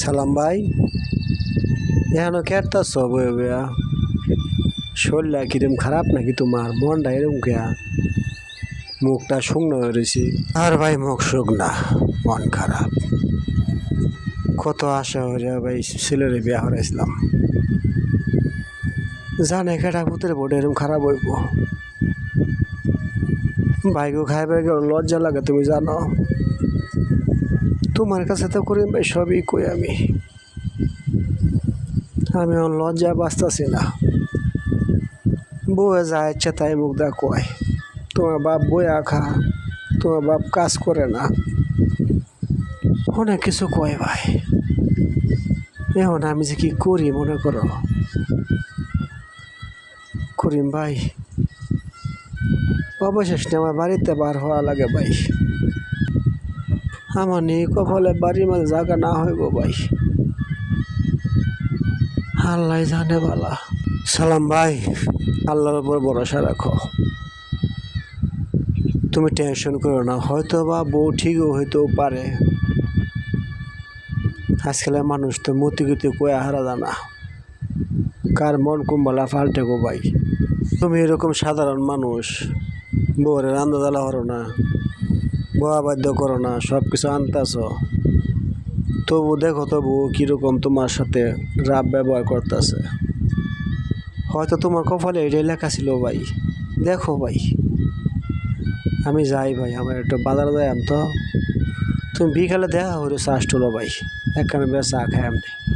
সালাম ভাই। এখনও কেটতাছ বয়ে বয়া শরীরটা কিরম খারাপ নাকি তোমার? মনটা এরকম কেয়া মুখটা শুকনো হয়ে রয়েছে আর ভাই, মুখ শুকনা, মন খারাপ। কত আশা হয়ে ভাই, ছেলেরে বিয়া হরাইছিলাম জানে কেটা পুতের বোর্ড এরকম খারাপ হইব। ভাইগো খাইবার লজ্জা লাগে, তুমি জানো। তোমার কাছে তো করি ভাই সবই কই আমি? আমি লজ্জা বাঁচতেছি না। বউয়ে যা ইচ্ছা তাই মুখ দা কয়। তোমার বাপ বই আখা তোমার বাপ কাজ করে না। অনেক কিছু কয় ভাই। এখন আমি যে কি করি মনে করো? করিম ভাই, অবশেষে আমার বাড়িতে বার হওয়া লাগে ভাই। আমার নেই কপালে বাড়ির মাঝে জায়গা না হইব ভাই। আল্লাহ জানে বালা। সালাম ভাই, আল্লাহর উপর ভরসা রাখো। তুমি টেনশন করো না হয়তো বা বউ ঠিকও হইতেও পারে। আজকালের মানুষ তো মতি গতি কয়ে হারা জানা। কার মন কুম্বলা ফাল্টে গো ভাই। তুমি এরকম সাধারণ মানুষ, বউরে রান্না জ্বালা হরো না। বাধ্য করো না সব কিছু আনতাছ। তবু দেখো তবু কীরকম তোমার সাথে রাব ব্যবহার করতেছে। হয়তো তোমার কপালে এটাই লেখা ছিল ভাই। দেখো ভাই। আমি যাই ভাই, আমার একটু বাজার যাই তো। তুমি বিকালে দেখা হইল চাষ তুলো ভাই একখানে বেশ চা খাই এমনি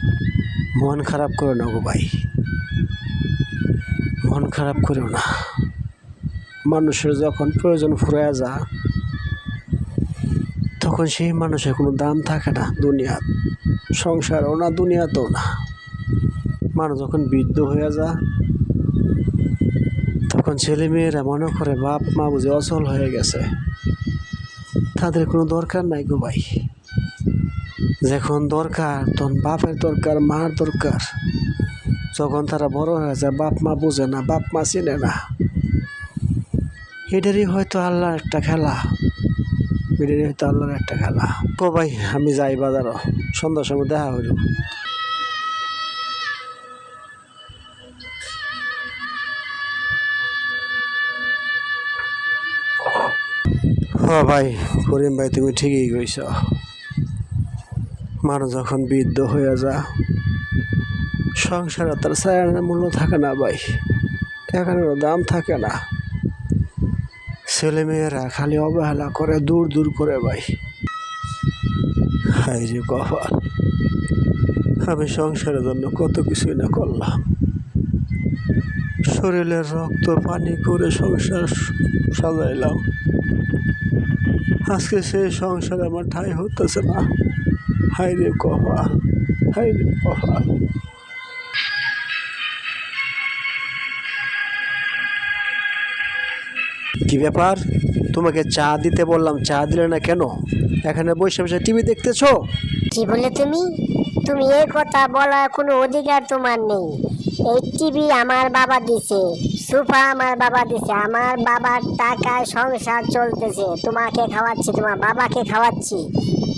মন খারাপ করে না গো ভাই। মন খারাপ করেও না। মানুষের যখন প্রয়োজন ফুরায় যা তখন সেই মানুষের কোনো দাম থাকে না দুনিয়া সংসারও না, দুনিয়াতেও না। মানুষ যখন বৃদ্ধ হয়ে যা তখন ছেলে মেয়েরা মনে করে বাপ মা বুঝে অচল হয়ে গেছে। তাদের কোনো দরকার নাই গো ভাই। যখন দরকার, তখন বাপের দরকার, মার দরকার। যখন তারা বড় হয়ে যায়, বাপ মা বুঝে না, বাপ মা চেনে না। এটারই হয়তো আল্লাহর একটা খেলা। এটারই হয়তো আল্লাহর একটা খেলা। কো ভাই, আমি যাই বাজারও। সন্ধ্যার সময় দেখা হইল। ভাই, করিম ভাই, তুমি ঠিকই কইছ। মানুষ যখন বৃদ্ধ হয়ে যা, সংসারে তার সায়ানের মূল্য থাকে না ভাই। টাকারও দাম থাকে না। ছেলেমেয়েরা খালি অবহেলা করে, দূর দূর করে ভাই। হাই রে কপাল। আমি সংসারের জন্য কত কিছুই না করলাম। শরীরের রক্ত, পানি করে সংসার সাজাইলাম। আজকে সেই সংসার আমার ঠাই হতেছে না। হাই রে কপাল হাই রে কপাল। কি ব্যাপার? তোমাকে চা দিতে বললাম, চা দিলে না কেন? এখানে বসে বসে টিভি দেখতেছো? কি বলে তুমি? তুমি এই কথা বলার কোনো অধিকার তোমার নেই। এই টিভি আমার বাবা দিছে, সোফা আমার বাবা দিছে, আমার বাবার টাকায় সংসার চলতেছে, তোমাকে খাওয়াচ্ছি, তোমার বাবাকে খাওয়াচ্ছি।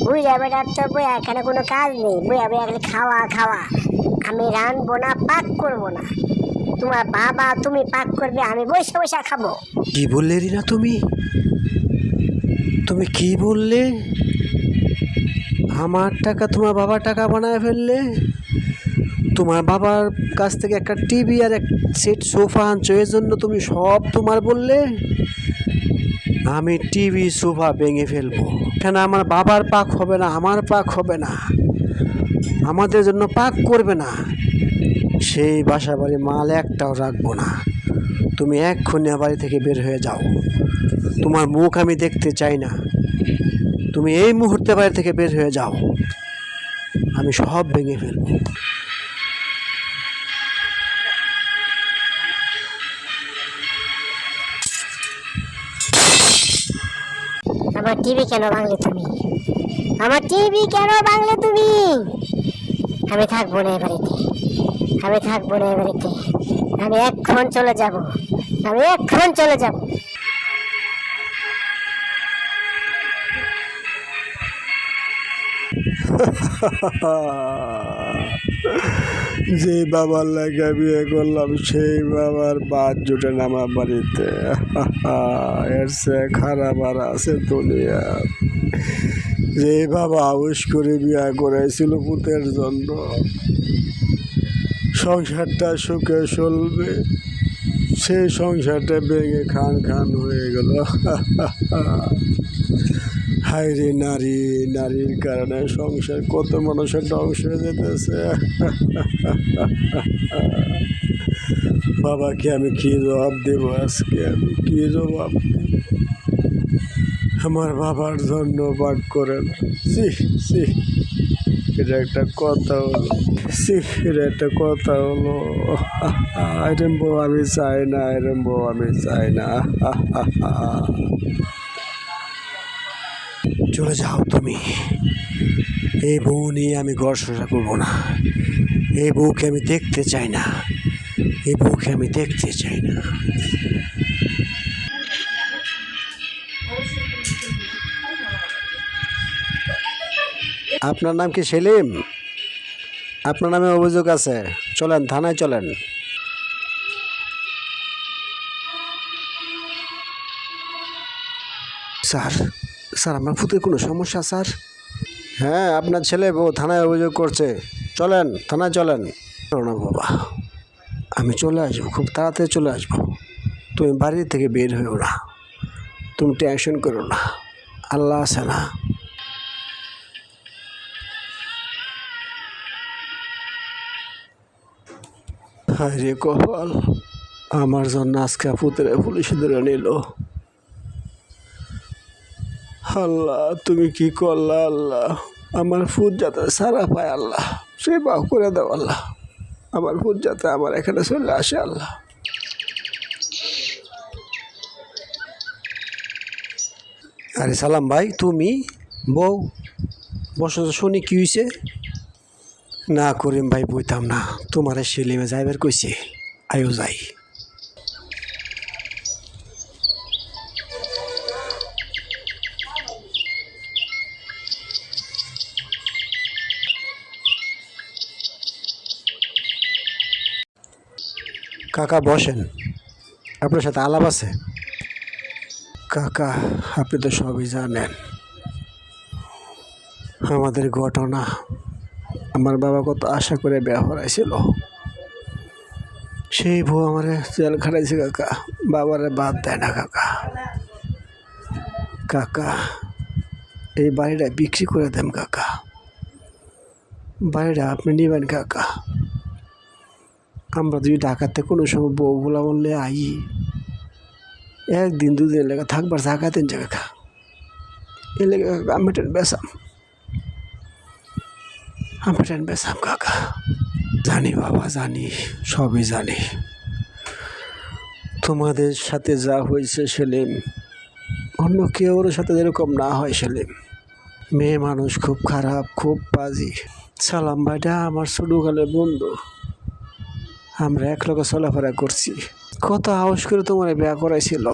বুঝা বেটার তো বই এখানে কোনো কাজ নেই বইয়া বইয়া খালি খাওয়া খাওয়া। আমি রানবো না, পাক করব না। তোমার বাবা তুমি পাক করবে, আমি বসে বসে খাব। কি বললে রিনা তুমি? তুমি কি বললে? আমার টাকা তোমার বাবার টাকা বানায় ফেললে? তোমার বাবার কাছ থেকে একটা টিভি আর এক সেট সোফা আনছো, এর জন্য তুমি সব তোমার বললে? আমি টিভি, সোফা ভেঙে ফেলব। কেন আমার বাবার পাক হবে না, আমার পাক হবে না। আমাদের জন্য পাক করবে না। সেই বাসা বাড়ি মাল একটাও রাখব না। তুমি এক্ষুনি বাড়ি থেকে বের হয়ে যাও। তোমার মুখ আমি দেখতে চাই না। তুমি এই মুহূর্তে বাড়ি থেকে বের হয়ে যাও। আমি সব ভেঙে ফেলব। আমার টিভি কেন ভাঙলে তুমি? আমার টিভি কেন ভাঙলে তুমি? আমি থাকব না এ বাড়িতে। আমি থাকব না এ বাড়িতে। আমি এক্ষণ চলে যাব। আমি এক্ষণ চলে যাব। যে বাবার লাগে বিয়ে করলাম, সেই বাবার বাদ জুটে না আমার বাড়িতে। এর সে খারাপ আর আছে দুনিয়া। যে বাবা আউস করে বিয়ে করেছিল পুতের জন্য। সংসারটা সুখে চলবে। সেই সংসারটা ভেঙে খান খান হয়ে গেল। হায় রে নারী, নারীর কারণে সংসার কত মানুষের ধ্বংস হয়ে যেতেছে। বাবাকে আমি কি জবাব দেব আজকে? আমি কি জবাব আমার বাবার পাক করেন। সি সি এটা একটা কথা হলো এটা একটা কথা হলো এরম বউ আমি চাই না এরম বউ আমি চাই না চলে যাও তুমি এই বউ নিয়ে আমি ঘর সংসার করব না এই বউকে আমি দেখতে চাই না এই বউকে আমি দেখতে চাই না আপনার নাম কি সেলিম? আপনার নামে অভিযোগ আছে। চলেন থানায় চলেন। স্যার স্যার আমার ফুতের কোনো সমস্যা স্যার? হ্যাঁ আপনার ছেলে বউ থানায় অভিযোগ করছে। চলেন থানায় চলেন। না বাবা আমি চলে আসব খুব তাড়াতাড়ি চলে আসব। তুমি বাড়ি থেকে বের হয়েও না। তুমি টেনশন করো না। আল্লাহ আছে না। হায় রে কপাল। আমার জন্য আজকে পুত্রে পুলিশ ধরে নিল। আল্লাহ, তুমি কি করলা আল্লাহ? আমার ফুট যাতে সারা পায় আল্লাহ। সে বাহ করে দাও আল্লাহ। আমার ফুট যাতে আমার এখানে চলে আসে আল্লাহ। আরে সালাম ভাই, তুমি? বউ? বসো, শুনি কি হয়েছে না করিম ভাই বইতাম না। তোমার সেলিমে যাইবার কইছে আয়ো যাই। কাকা, বসেন। আপনার সাথে আলাপ আছে? কাকা, আপনি তো সবই জানেন। আমাদের ঘটনা আমার বাবা কত আশা করে বিয়া হরাইছিল সেই বউ আমার জেল খাটাইছে কাকা, বাবারে বাদ দেয় না কাকা। কাকা, এই বাড়িটা বিক্রি করে দেন কাকা। বাড়িটা আপনি নেবেন কাকা। আমরা যদি ঢাকাতে কোনো সময় বউ বলা বললে আই, একদিন দুদিন লেগে থাকবার দেন যে কাকা। এ কাকা, আমি বেসাম আমি টেন বেসাম কাকা। জানি বাবা, জানি, সবই জানি। তোমাদের সাথে যা হয়েছে সেলিম, অন্য কেউর সাথে যেরকম না হয় সেলিম। মেয়ে মানুষ খুব খারাপ, খুব বাজি। সালাম ভাইটা আমার ছোটকালের বন্ধু। আমরা এক লোকে চলাফেরা করছি। কত হাউস করে তোমার বিয়া করাইছিল।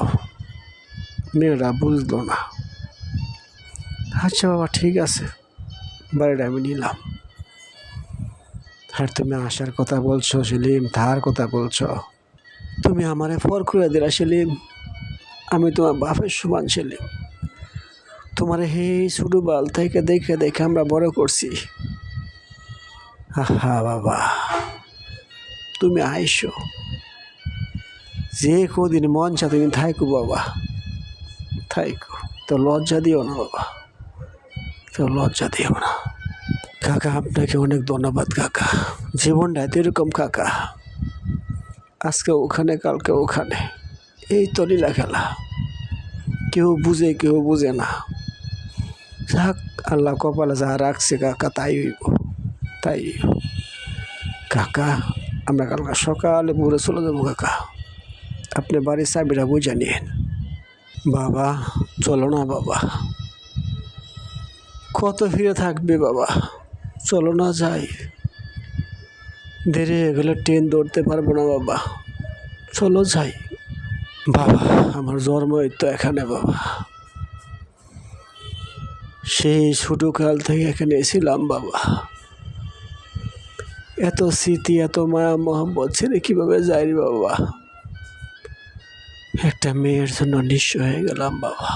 মেয়েরা বুঝলো না। আচ্ছা বাবা, ঠিক আছে। বাড়িটা আমি নিলাম। আর তুমি আসার কথা বলছো, সেলিম তার কথা বলছো। তুমি আমারে ফর করে দিলা, সেলিম। আমি তোমার বাপের সমান সেলিম। তোমার হে ছোটো বাল থেকে দেখে দেখে আমরা বড় করছি। আহা বাবা, তুমি আইসো। যে কদিন মন চা তুমি থাইকো বাবা। থাইকো, তো লজ্জা দিও না বাবা। তো লজ্জা দিও না। কাকা, আপনাকে অনেক ধন্যবাদ কাকা। জীবনটা এরকম কাকা। আজকে ওখানে, কালকে ওখানে। এই তো লীলা খেলা। কেউ বুঝে কেউ বুঝে না। যাক, আল্লাহ কপালে যা রাখছে কাকা, তাই হইব। তাই। কাকা, আমরা কালকে সকালে পুরো চলে যাব কাকা। আপনি বাড়ির চাবিটা বুঝে নিন বাবা, চলো না বাবা। কত ফিরে থাকবে বাবা? চলো না যাই। দেরি হয়ে গেলে ট্রেন ধরতে পারব না বাবা। চলো যাই। বাবা, আমার জন্ম তো এখানে বাবা। সেই ছোটোকাল থেকে এখানে এসেছিলাম বাবা। এত স্মৃতি, এত মায়া মোহাম্মদ ছেড়ে কীভাবে যাই রে বাবা? একটা মেয়ের জন্য নিঃস্ব হয়ে গেলাম বাবা।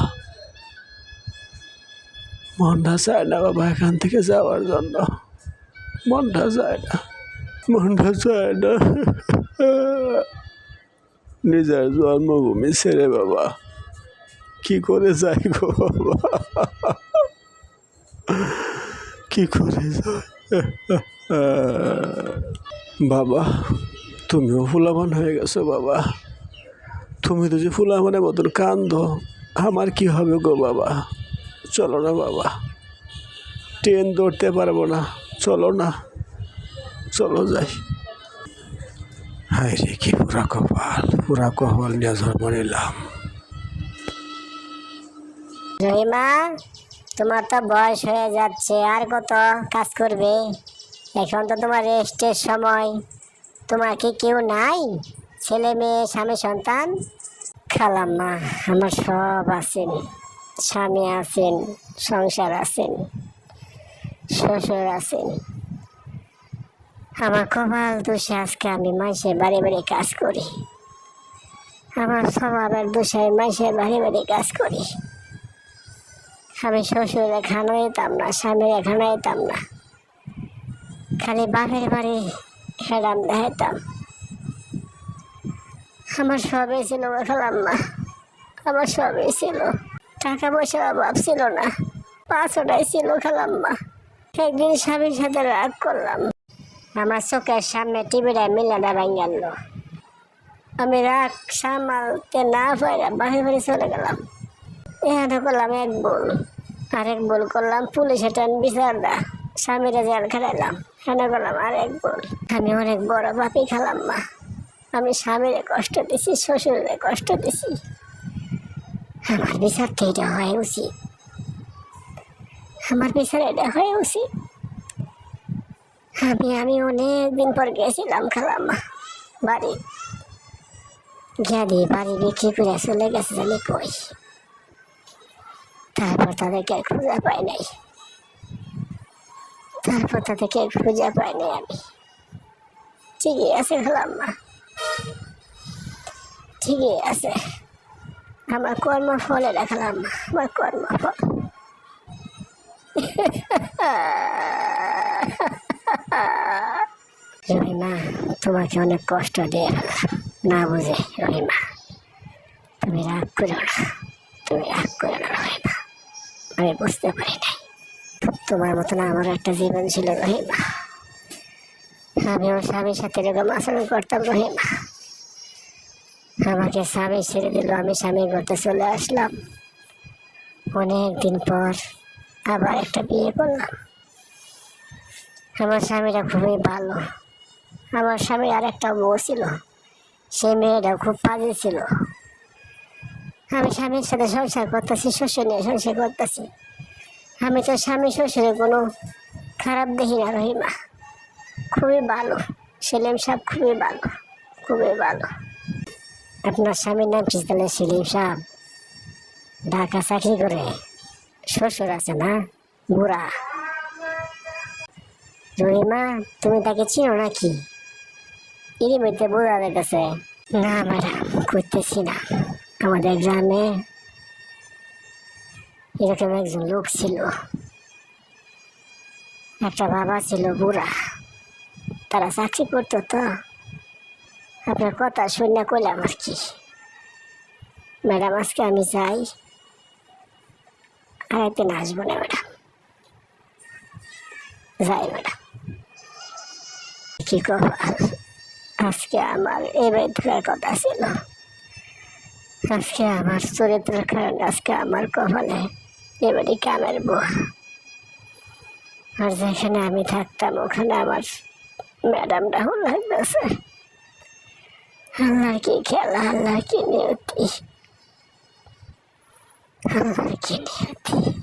মনটা চায় না বাবা এখান থেকে যাওয়ার জন্য। মনটা চায় না, মনটা চায় না। নিজের জন্মভূমি ছেড়ে বাবা, কি করে যাই গো বাবা? কি করে যাই? বাবা, তুমিও ফুলাবান হয়ে গেছো বাবা। তুমি তো যে ফুলাবানের মতন কান্দ, আমার কি হবে গো বাবা? চলো না বাবা, ট্রেন ধরতে পারব না। চলো না, চলো যাই। হায় রে, কি পুরা কপাল পুরা কপাল নিয়ে জন্ম নিলাম রহিমা তোমার তো বয়স হয়ে যাচ্ছে, আর কত কাজ করবে? এখন তো তোমার রেস্টের সময়। তোমার কি কেউ নাই? ছেলে মেয়ে, স্বামী, সন্তান? খালাম্মা, আমার সব আছেন, স্বামী আছেন, সংসার আছেন। শ্বশুর আছেন আমার কপাল দোষে আজকে আমি মাসের বাড়ি বাড়ি কাজ করি। আমার স্বভাবের দোষে মাসের বাড়ি বাড়ি কাজ করি। আমি শ্বশুর এখানে যেতাম না, স্বামীর এখানে যেতাম না। খালি বাপের বাড়ি হেরাম দেখাইতাম। আমার সবই ছিল খেলাম না আমার সবই ছিল। টাকা পয়সার অভাব ছিল না। পাঁচ ওটাই ছিল খেলাম না একদিন স্বামীর সাথে রাগ করলাম। আমার চোখের সামনে টিভিটা মিলাটা ভেঙে গেল আমি রাগ সামালতে না পাইরা বাড়ি বাড়ি চলে গেলাম। এখানে করলাম এক বল আরেক বল করলাম পুলিশে টান বিচার দা স্বামীরা জেল খেলাইলাম এখানে করলাম আরেক বল আমি অনেক বড় বাপি খেলাম মা। আমি স্বামীরে কষ্ট দিছি, শ্বশুরে কষ্ট দিছি। আমার বিচার তো এটা হয় উচিত। আমার বিচার এটা উচিত আমি আমি অনেক দিন পর গেছিলাম খেলাম বাড়ি। গিয়া বাড়ি বিক্রি করে চলে গেছে জানি কই। তারপর তাদেরকে খুঁজে পাই নাই। তারপর তাদেরকে খুঁজে পাই নাই আমি। ঠিকই আছে হলাম মা ঠিকই আছে। আমার কর্মফলে রাখলাম আমার কর্মফল। রহিমা, তোমাকে অনেক কষ্ট দিয়ে না বুঝে, রহিমা। তুমি রাগ করো না। তুমি রাগ করো না, রহিমা। আমি বুঝতে পারি নাই। তোমার মতন আমার একটা জীবন ছিল, রহিমা। আমি আমার স্বামীর সাথে এরকম আচরণ করতাম, রহিমা। আমাকে স্বামী ছেড়ে দিল, আমি স্বামী করতে চলে আসলাম। অনেক দিন পর আবার একটা বিয়ে করলাম। আমার স্বামীটা খুবই ভালো। আমার স্বামীর আর একটা বউ ছিল। সে মেয়েটা খুব পাজি ছিল। আমি স্বামীর সাথে সংসার করতেছি, শ্বশুর নিয়ে সংসার করতেছি। আমি তো স্বামী শ্বশুরে কোনো খারাপ দেখি না, রহিমা খুবই ভালো। সেলিম সাহেব খুবই ভালো খুবই ভালো। আপনার স্বামীর নাম কি তাহলে সেলিম সাহেব? ঢাকা চাকরি করে? শ্বশুর আছে না? বুড়া। রহিমা, তুমি তাকে চিনো নাকি? এরই মধ্যে বোঝা যাইতেছে, না, ম্যাডাম, করতেছি না। আমাদের গ্রামে এরকম একজন লোক ছিল। একটা বাবা ছিল বুড়া। তারা চাকরি করতো তো। আপনার কথা শুনে করলাম আর কি। ম্যাডাম, আজকে আমি যাই আর একদিন আসব না ম্যাডাম। যাই, ম্যাডাম। কি আজকে আমার এই বাড়ি থাকার কথা ছিল। আজকে আমার চরিত্রের কারণে আজকে আমার কপালে এবারে কামের বউ আর যেখানে আমি থাকতাম, ওখানে আমার ম্যাডামটা রাহুল লাগতেছে আল্লাহর কি খেলা, আল্লাহর কি নিয়তি। আল্লাহর কি নিয়তি